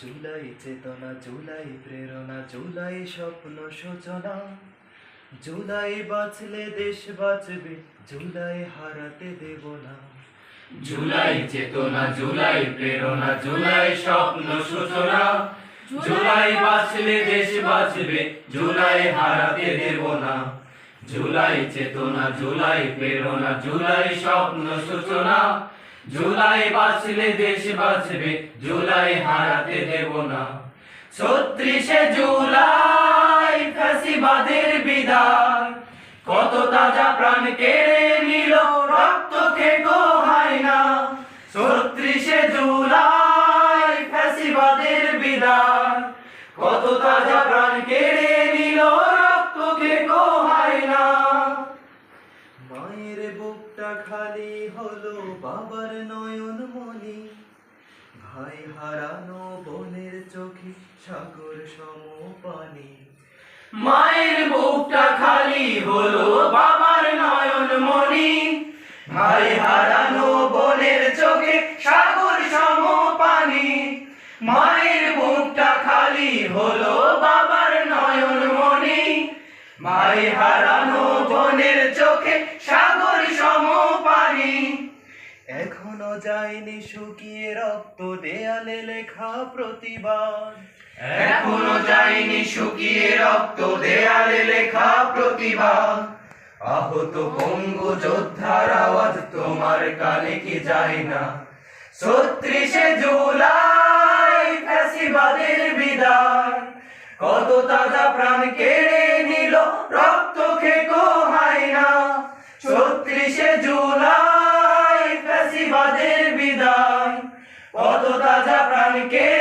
জুলাই চেতনা, জুলাই প্রেরণা, জুলাই স্বপ্ন সূচনা। জুলাই বাঁচলে দেশ বাঁচবে, জুলাই হারাতে দেব না। জুলাই চেতনা, জুলাই প্রেরণা, জুলাই স্বপ্ন সূচনা। জুলাই বাঁচলে দেশ বাঁচবে, জুলাই হারাতে দেব না। জুলাই চেতনা, জুলাই প্রেরণা, জুলাই স্বপ্ন সূচনা। জুলাই বাঁচলে দেশ বাঁচবে, জুলাই হারাতে দেব না। ছত্রিশে জুলাই ফাঁসিবাদের বিদায়। কত তাজা প্রাণ কেড়ে নিল, রক্ত খেকো হয় না ছত্রিশে জুলাই ফাঁসিবাদের বিদায়। কত তাজা প্রাণ কেড়ে মায়ের বুকটা খালি হলো বাবার নয়ন মনি ভাই হারানো বোনের চোখে সাগর সম পানি মায়ের বুকটা খালি হলো বাবার নয়ন মনি ভাই হারানো বোনের চোখে সাগর সম পানি মায়ের বুকটা খালি হলো ভাই হারানো বোনের চোখে সাগর সম পানি এখনও যায়নি শুকিয়ে রক্ত দেয়ালে লেখা প্রতিবাদ। এখনও যায়নি শুকিয়ে রক্ত দেয়ালে লেখা প্রতিবাদ। আহত পঙ্গু যোদ্ধার আওয়াজ তোমার কানে কি যায় না? ছত্রিশে জুলাই ফ্যাসিবাদের বিদায়। কত তাজা প্রাণ কেড়ে ছত্রিশে জুলাই ফ্যাসিবাদের বিদায়। কত তাজা প্রাণ কেড়ে